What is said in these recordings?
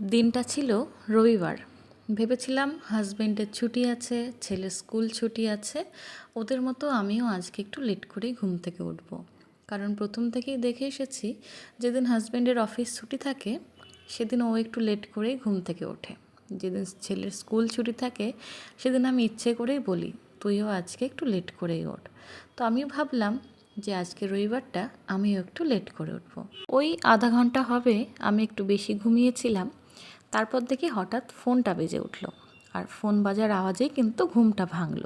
দিনটা ছিল রবিবার। ভেবেছিলাম হাজবেন্ডের ছুটি আছে, ছেলের স্কুল ছুটি আছে, ওদের মতো আমিও আজকে একটু লেট করেই ঘুম থেকে উঠবো। কারণ প্রথম থেকেই দেখে এসেছি যেদিন হাজব্যান্ডের অফিস ছুটি থাকে, সেদিন ও একটু লেট করেই ঘুম থেকে ওঠে। যেদিন ছেলের স্কুল ছুটি থাকে, সেদিন আমি ইচ্ছে করেই বলি, তুইও আজকে একটু লেট করেই ওঠ। তো আমি ভাবলাম যে আজকে রবিবারটা আমিও একটু লেট করে উঠব। ওই আধা ঘণ্টা হবে, আমি একটু বেশি ঘুমিয়েছিলাম তারপর দেখি হঠাৎ ফোনটা বেজে উঠল আর ফোন বাজার আওয়াজেই কিন্তু ঘুমটা ভাঙল।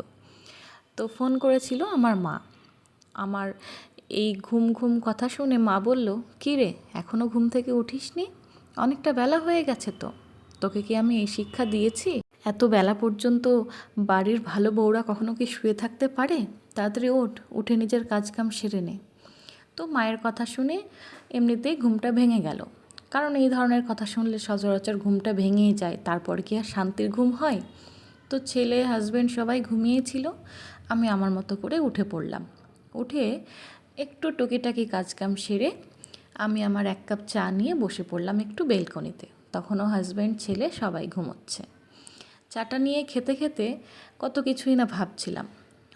তো ফোন করেছিল আমার মা। আমার এই ঘুম ঘুম কথা শুনে মা বলল, কী রে এখনও ঘুম থেকে উঠিসনি? অনেকটা বেলা হয়ে গেছে তো। তোকে কি আমি এই শিক্ষা দিয়েছি? এত বেলা পর্যন্ত বাড়ির ভালো বউরা কখনো কি শুয়ে থাকতে পারে? তাড়াতাড়ি ওঠ, উঠে নিজের কাজকাম সেরে নে। তো মায়ের কথা শুনে এমনিতেই ঘুমটা ভেঙে গেল। কারণ এই ধরনের কথা শুনলে সচরাচর ঘুমটা ভেঙেই যায়, তারপর কি আর শান্তির ঘুম হয়? তো ছেলে হাজব্যান্ড সবাই ঘুমিয়েছিল আমি আমার মতো করে উঠে পড়লাম। উঠে একটু টুকিটাকি কাজকাম সেরে আমি আমার এক কাপ চা নিয়ে বসে পড়লাম একটু বেলকনিতে। তখনও হাজব্যান্ড ছেলে সবাই ঘুমোচ্ছে। চাটা নিয়ে খেতে খেতে কত কিছুই না ভাবছিলাম।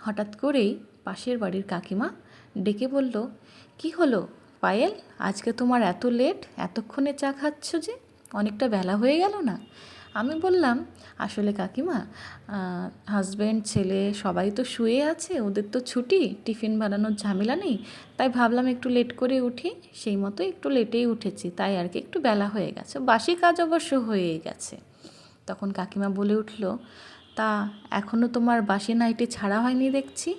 হঠাৎ করেই পাশের বাড়ির কাকিমা ডেকে বলল, কি হলো? পায়েল, আজকে তোমার এত লেট, এতক্ষণে চা খাচ্ছ যে? অনেকটা বেলা হয়ে গেল না? আমি বললাম, আসলে কাকিমা হাজব্যান্ড ছেলে সবাই তো শুয়ে আছে, ওদের তো ছুটি, টিফিন বানানোর ঝামেলা নেই, তাই ভাবলাম একটু লেট করে উঠি, সেই মতো একটু লেটেই উঠেছি, তাই আর কি একটু বেলা হয়ে গেছে, বাসি কাজ অবশ্য হয়েই গেছে। তখন কাকিমা বলে উঠল, তা এখনও তোমার বাসি নাইটি ছাড়া হয়নি দেখছি?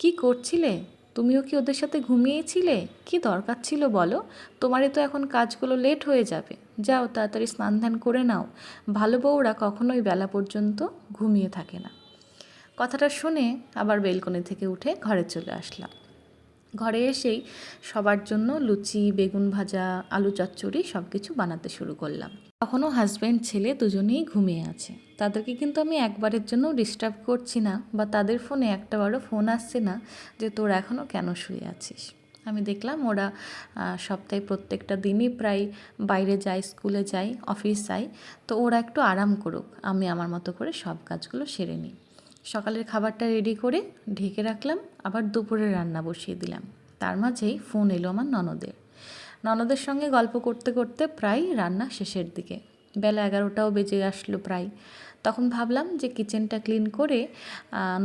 কি করছিলে? তুমিও কি ওদের সাথে ঘুমিয়েছিলে? কি দরকার ছিল বলো? তোমারই তো এখন কাজগুলো লেট হয়ে যাবে। যাও তাড়াতাড়ি স্নান ধ্যান করে নাও। ভালো বউরা কখনোই বেলা পর্যন্ত ঘুমিয়ে থাকে না। কথাটা শুনে আবার বেলকনি থেকে উঠে ঘরে চলে আসলাম। ঘরে এসেই সবার জন্য লুচি, বেগুন ভাজা, আলু চচ্চড়ি সব কিছু বানাতে শুরু করলাম। তখনও হাজব্যান্ড ছেলে দুজনেই ঘুমিয়ে আছে। তাদেরকে কিন্তু আমি একবারের জন্য ডিস্টার্ব করছি না বা তাদের ফোনে একটাবারও ফোন আসছে না যে তোর এখনও কেন শুয়ে আছিস? আমি দেখলাম ওরা সপ্তাহে প্রত্যেকটা দিনই প্রায় বাইরে যায় স্কুলে যায় অফিস যায়। তো ওরা একটু আরাম করুক, আমি আমার মতো করে সব কাজগুলো সেরে নিই। সকালের খাবারটা রেডি করে ঢেকে রাখলাম, আবার দুপুরে রান্না বসিয়ে দিলাম। তার মাঝেই ফোন এলো আমার ননদের। ননদের সঙ্গে গল্প করতে করতে প্রায় রান্না শেষের দিকে। বেলা এগারোটাও বেজে আসলো প্রায়। তখন ভাবলাম যে কিচেনটা ক্লিন করে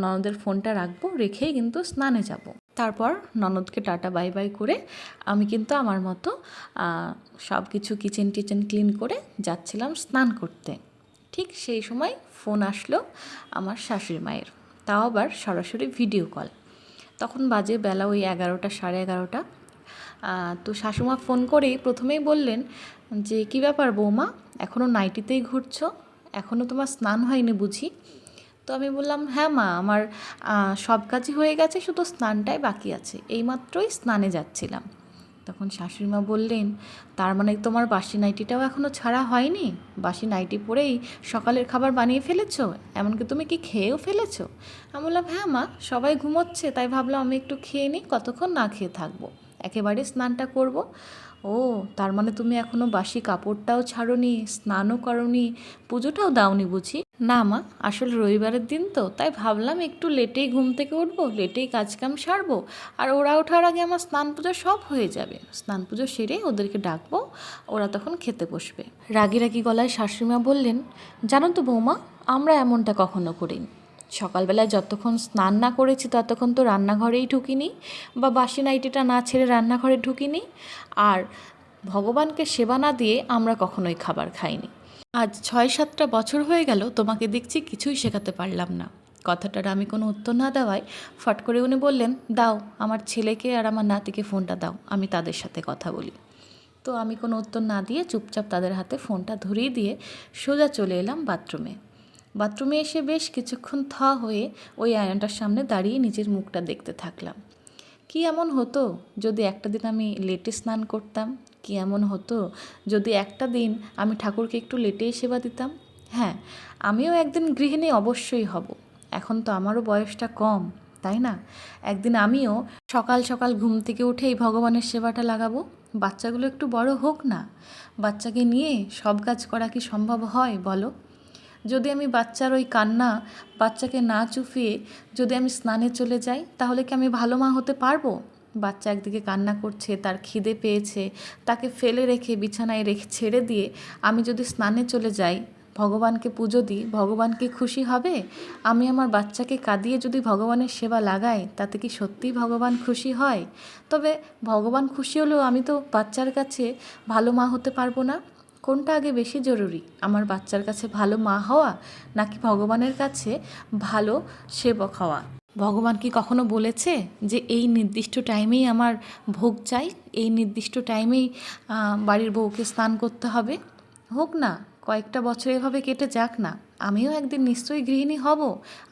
ননদের ফোনটা রাখব, রেখেই কিন্তু স্নানে যাব। তারপর ননদকে টাটা বাই বাই করে আমি কিন্তু আমার মতো সব কিছু কিচেন টিচেন ক্লিন করে যাচ্ছিলাম স্নান করতে। ঠিক সেই সময় ফোন আসলো আমার শাশুড়ি মায়ের। তাও আবার সরাসরি ভিডিও কল। তখন বাজে বেলা ওই এগারোটা, সাড়ে এগারোটা। তো শাশুমা ফোন করেই প্রথমেই বললেন যে, কী ব্যাপার বৌমা? এখনও নাইটিতেই ঘুরছ? এখনও তোমার স্নান হয়নি বুঝি? তো আমি বললাম হ্যাঁ মা, আমার সব কাজই হয়ে গেছে, শুধু স্নানটাই বাকি আছে। এইমাত্রই স্নানে যাচ্ছিলাম। তখন শাশুড়িমা বললেন, তার মানে তোমার বাসি নাইটিটাও এখনও ছাড়া হয়নি? বাসি নাইটি পরেই সকালের খাবার বানিয়ে ফেলেছো? এমনকি তুমি কি খেয়েও ফেলেছো? আমি বললাম হ্যাঁ মা, সবাই ঘুমোচ্ছে, তাই ভাবলাম আমি একটু খেয়ে নিই, কতক্ষণ না খেয়ে থাকব? একেবারে স্নানটা করব। ও, তার মানে তুমি এখনও বাসি কাপড়টাও ছাড়োনি, স্নানও করনি, পুজোটাও দাওনি বুঝি? না মা, আসলে রবিবারের দিন তো, তাই ভাবলাম একটু লেটেই ঘুম থেকে উঠবো, লেটেই কাজকাম সারবো, আর ওরা ওঠার আগে আমার স্নান পুজো সব হয়ে যাবে। স্নান পুজো সেরে ওদেরকে ডাকবো, ওরা তখন খেতে বসবে। রাগি রাগি গলায় শাশুড়িমা বললেন, জানো তো বৌমা, আমরা এমনটা কখনো করিনি। সকালবেলায় যতক্ষণ স্নান না করেছি ততক্ষণ তো রান্নাঘরেই ঢুকিনি বা বাসি নাইটিটা না ছেড়ে রান্নাঘরে ঢুকিনি। আর ভগবানকে সেবা না দিয়ে আমরা কখনোই খাবার খাইনি। আজ ছয় সাতটা বছর হয়ে গেল, তোমাকে দেখছি কিছুই শেখাতে পারলাম না। কথাটার আমি কোনো উত্তর না দেওয়ায় ফট করে উনি বললেন, দাও, আমার ছেলেকে আর আমার নাতিকে ফোনটা দাও, আমি তাদের সাথে কথা বলি। তো আমি কোনো উত্তর না দিয়ে চুপচাপ তাদের হাতে ফোনটা ধরিয়ে দিয়ে সোজা চলে এলাম বাথরুমে। বাথরুমে এসে বেশ কিছুক্ষণ থ হয়ে ওই আয়নাটার সামনে দাঁড়িয়ে নিজের মুখটা দেখতে থাকলাম। কি এমন হতো যদি একটা দিন আমি লেটে স্নান করতাম? কি এমন হতো যদি একটা দিন আমি ঠাকুরকে একটু লেটেই সেবা দিতাম? হ্যাঁ আমিও একদিন গৃহিণী অবশ্যই হব। এখন তো আমারও বয়সটা কম, তাই না? একদিন আমিও সকাল সকাল ঘুম থেকে উঠেই ভগবানের সেবাটা লাগাবো। বাচ্চাগুলো একটু বড় হোক না। বাচ্চাকে নিয়ে সব কাজ করা কি সম্ভব হয় বলো? যদি আমি বাচ্চার ওই কান্না বাচ্চাকে না চুপিয়ে যদি আমি স্নানে চলে যাই, তাহলে কি আমি ভালো মা হতে পারব? বাচ্চা একদিকে কান্না করছে, তার খিদে পেয়েছে, তাকে ফেলে রেখে, বিছানায় রেখে ছেড়ে দিয়ে আমি যদি স্নানে চলে যাই, ভগবানকে পুজো দিই, ভগবান কি খুশি হবে? আমি আমার বাচ্চাকে কাঁদিয়ে যদি ভগবানের সেবা লাগাই, তাতে কি সত্যিই ভগবান খুশি হয়? তবে ভগবান খুশি হলেও আমি তো বাচ্চার কাছে ভালো মা হতে পারব না। কোনটা আগে বেশি জরুরি? আমার বাচ্চার কাছে ভালো মা হওয়া নাকি ভগবানের কাছে ভালো সেবক হওয়া? ভগবান কি কখনো বলেছে যে এই নির্দিষ্ট টাইমেই আমার ভোগ চাই? এই নির্দিষ্ট টাইমেই বাড়ির বউকে স্নান করতে হবে? হোক না, কয়েকটা বছর এভাবে কেটে যাক না। আমিও একদিন নিশ্চয়ই গৃহিণী হব।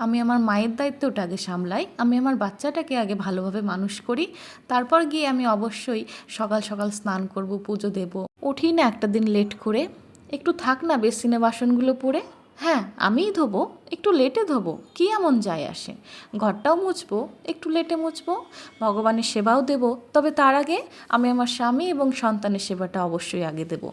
আমি আমার মায়ের দায়িত্বটা আগে সামলাই, আমি আমার বাচ্চাটাকে আগে ভালোভাবে মানুষ করি, তারপর গিয়ে আমি অবশ্যই সকাল সকাল স্নান করব, পুজো দেব। উঠি না একটা দিন লেট করে। একটু থাক না বেসিনে বাসনগুলো পড়ে। হ্যাঁ আমিই ধোবো, একটু লেটে ধোবো, কী এমন যায় আসে? ঘরটাও মুছবো, একটু লেটে মুছবো, ভগবানের সেবাও দেব, তবে তার আগে আমি আমার স্বামী এবং সন্তানের সেবাটা অবশ্যই আগে দেব।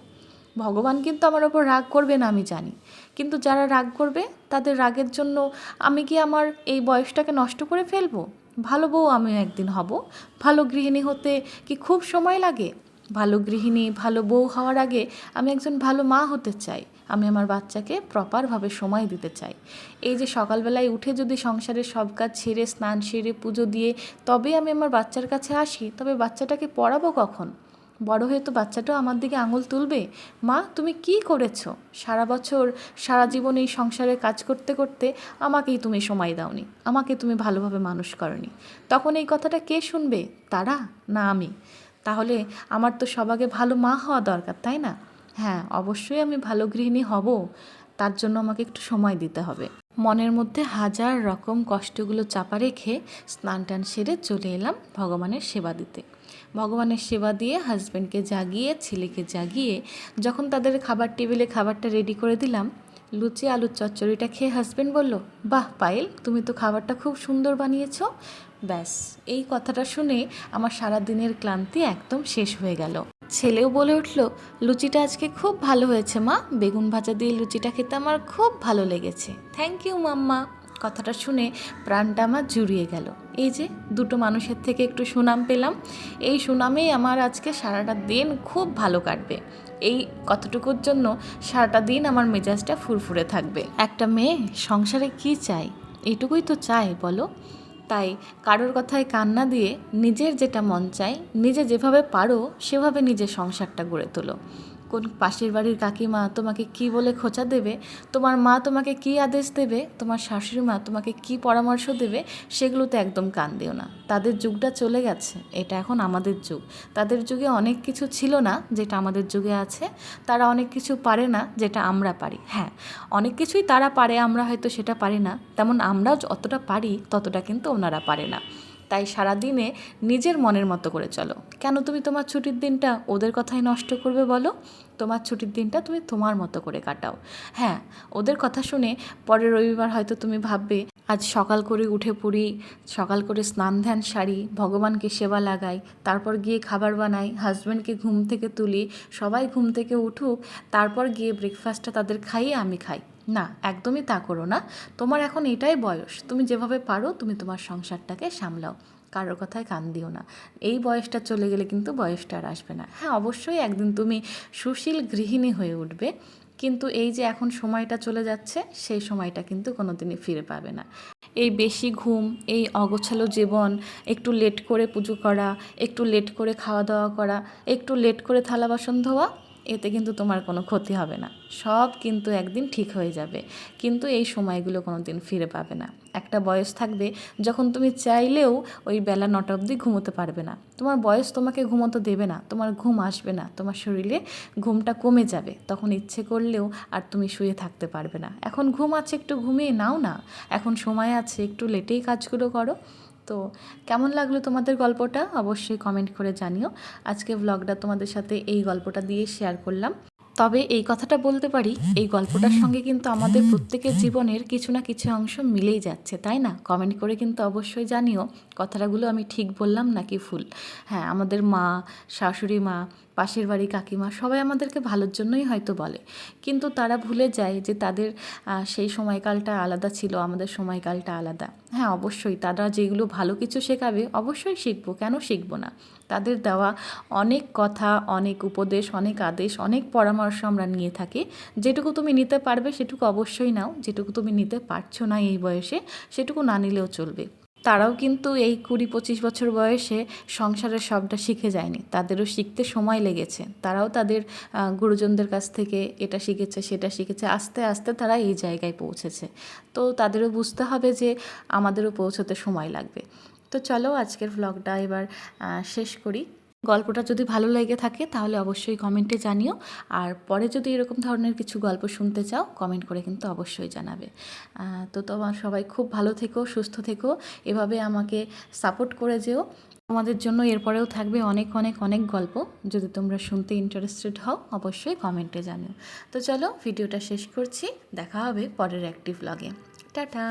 ভগবান কিন্তু আমার ওপর রাগ করবে না, আমি জানি। কিন্তু যারা রাগ করবে, তাদের রাগের জন্য আমি কি আমার এই বয়সটাকে নষ্ট করে ফেলব? ভালো বউ আমিও একদিন হব। ভালো গৃহিণী হতে কি খুব সময় লাগে? ভালো গৃহিণী, ভালো বউ হওয়ার আগে আমি একজন ভালো মা হতে চাই। আমি আমার বাচ্চাকে প্রপারভাবে সময় দিতে চাই। এই যে সকালবেলায় উঠে যদি সংসারের সব কাজ ছেড়ে স্নান সেরে, পুজো দিয়ে তবে আমি আমার বাচ্চার কাছে আসি, তবে বাচ্চাটাকে পড়াবো কখন? বড় হয়ে তো বাচ্চাটাও আমার দিকে আঙুল তুলবে? মা, তুমি কি করেছ? সারা বছর, সারা জীবন এই সংসারে কাজ করতে করতে আমাকেই তুমি সময় দাওনি, আমাকে তুমি ভালোভাবে মানুষ করনি। তখন এই কথাটা কে শুনবে? তারা না আমি? তাহলে আমার তো সবাগে ভালো মা হওয়া দরকার, তাই না? হ্যাঁ অবশ্যই আমি ভালো গৃহিণী হব। তার জন্য আমাকে একটু সময় দিতে হবে। মনের মধ্যে হাজার রকম কষ্টগুলো চাপা রেখে স্নান টান সেরে চলে এলাম ভগবানের সেবা দিতে। ভগবানের সেবা দিয়ে হাজব্যান্ডকে জাগিয়ে, ছেলেকে জাগিয়ে যখন তাদের খাবার টেবিলে খাবারটা রেডি করে দিলাম লুচি, আলুর চচ্চড়িটা খেয়ে হাজব্যান্ড বলল, বাহ, পায়েল, তুমি তো খাবারটা খুব সুন্দর বানিয়েছো। ব্যাস, এই কথাটা শুনে আমার সারা দিনের ক্লান্তি একদম শেষ হয়ে গেল। ছেলেও বলে উঠল, লুচিটা আজকে খুব ভালো হয়েছে মা। বেগুন ভাজা দিয়ে লুচিটা খেতে আমার খুব ভালো লেগেছে। থ্যাংক ইউ মাম্মা। কথাটা শুনে প্রাণটা আমার জুড়িয়ে গেল। এই যে দুটো মানুষের থেকে একটু সুনাম পেলাম। এই সুনামেই আমার আজকে সারাটা দিন খুব ভালো কাটবে। এই কতটুকুর জন্য সারাটা দিন আমার মেজাজটা ফুরফুরে থাকবে। একটা মেয়ে সংসারে কি চাই এটুকুই তো চায় বলো। তাই কারোর কথায় কান্না দিয়ে নিজের যেটা মন চায় নিজে যেভাবে পারো সেভাবে নিজের সংসারটা গড়ে তোলো। কোন পাশের বাড়ির কাকিমা তোমাকে কি বলে খোঁচা দেবে? তোমার মা তোমাকে কি আদেশ দেবে? তোমার শাশুড়ি মা তোমাকে কি পরামর্শ দেবে? সেগুলোতে একদম কান দিও না। তাদের যুগটা চলে গেছে। এটা এখন আমাদের যুগ। তাদের যুগে অনেক কিছু ছিল না যেটা আমাদের যুগে আছে। তারা অনেক কিছু পারে না যেটা আমরা পারি। হ্যাঁ অনেক কিছুই তারা পারে, আমরা হয়তো সেটা পারি না। তেমন আমরা যতটা পারি, ততটা কিন্তু ওনারা পারে না। তাই সারাদিনে নিজের মনের মতো করে চলো। কেন তুমি তোমার ছুটির দিনটা ওদের কথাই নষ্ট করবে বলো? তোমার ছুটির দিনটা তুমি তোমার মতো করে কাটাও। হ্যাঁ ওদের কথা শুনে পরের রবিবার হয়তো তুমি ভাববে, আজ সকাল করে উঠে পড়ি, সকাল করে স্নান ধ্যান সারি, ভগবানকে সেবা লাগাই, তারপর গিয়ে খাবার বানাই হাজব্যান্ডকে ঘুম থেকে তুলি, সবাই ঘুম থেকে উঠুক, তারপর গিয়ে ব্রেকফাস্টটা তাদের খাইয়ে আমি খাই। না, একদমই তা করো না। তোমার এখন এটাই বয়স। তুমি যেভাবে পারো, তুমি তোমার সংসারটাকে সামলাও। কারোর কথায় কান দিও না। এই বয়সটা চলে গেলে কিন্তু বয়সটা আর আসবে না। হ্যাঁ অবশ্যই একদিন তুমি সুশীল গৃহিণী হয়ে উঠবে। কিন্তু এই যে এখন সময়টা চলে যাচ্ছে, সেই সময়টা কিন্তু কোনোদিনই ফিরে পাবে না। এই বেশি ঘুম, এই অগোছালো জীবন, একটু লেট করে পুজো করা, একটু লেট করে খাওয়া দাওয়া করা, একটু লেট করে থালা বাসন ধোয়া এতে কিন্তু তোমার কোনো ক্ষতি হবে না। সব কিন্তু একদিন ঠিক হয়ে যাবে। কিন্তু এই সময়গুলো কোনো দিন ফিরে পাবে না। একটা বয়স থাকবে যখন তুমি চাইলেও ওই বেলা নটা অবধি ঘুমোতে পারবে না। তোমার বয়স তোমাকে ঘুমোতে দেবে না। তোমার ঘুম আসবে না। তোমার শরীরে ঘুমটা কমে যাবে। তখন ইচ্ছে করলেও আর তুমি শুয়ে থাকতে পারবে না। এখন ঘুম আছে, একটু ঘুমিয়ে নাও না। এখন সময় আছে, একটু লেটেই কাজগুলো করো। তো কেমন লাগল তোমাদের গল্পটা? অবশ্যই কমেন্ট করে জানিও। আজকে ব্লগটা তোমাদের সাথে এই গল্পটা দিয়ে শেয়ার করলাম। তবে এই কথাটা বলতে পারি, এই গল্পটার সঙ্গে কিন্তু আমাদের প্রত্যেকের জীবনের কিছু না কিছু অংশ মিলেই যাচ্ছে, তাই না? কমেন্ট করে কিন্তু অবশ্যই জানিও। কথাটাগুলো আমি ঠিক বললাম নাকি ফুল হ্যাঁ আমাদের মা, শাশুড়ি মা পাশের বাড়ি কাকিমা সবাই আমাদেরকে ভালোর জন্যই হয়তো বলে। কিন্তু তারা ভুলে যায় যে তাদের সেই সময়কালটা আলাদা ছিল, আমাদের সময়কালটা আলাদা। হ্যাঁ অবশ্যই তারা যেগুলো ভালো কিছু শেখাবে অবশ্যই শিখব। কেন শিখব না? তাদের দেওয়া অনেক কথা, অনেক উপদেশ, অনেক আদেশ, অনেক পরামর্শ আমরা নিয়ে থাকি। যেটুকু তুমি নিতে পারবে সেটুকু অবশ্যই নাও, যেটুকু তুমি নিতে পারছ না এই বয়সে সেটুকু না নিলেও চলবে। তারাও কিন্তু এই কুড়ি পঁচিশ বছর বয়সে সংসারের সবটা শিখে যায়নি। তাদেরও শিখতে সময় লেগেছে। তারাও তাদের গুরুজনদের কাছ থেকে এটা শিখেছে, সেটা শিখেছে। আস্তে আস্তে তারা এই জায়গায় পৌঁছেছে। তো তাদেরও বুঝতে হবে যে আমাদেরও পৌঁছতে সময় লাগবে। তো চলো আজকের ভ্লগটা এবার শেষ করি। গল্পটা যদি ভালো লেগে থাকে তাহলে অবশ্যই কমেন্টে জানিও। আর পরে যদি এরকম ধরনের কিছু গল্প শুনতে চাও, কমেন্ট করে কিন্তু অবশ্যই জানাবে। তো তোমার সবাই খুব ভালো থেকো, সুস্থ থেকো। এভাবে আমাকে সাপোর্ট করে যেও। তোমাদের জন্য এরপরেও থাকবে অনেক অনেক অনেক গল্প। যদি তোমরা শুনতে ইন্টারেস্টেড হও, অবশ্যই কমেন্টে জানিও। তো চলো, ভিডিওটা শেষ করছি। দেখা হবে পরের একটি ভ্লগে টাটা!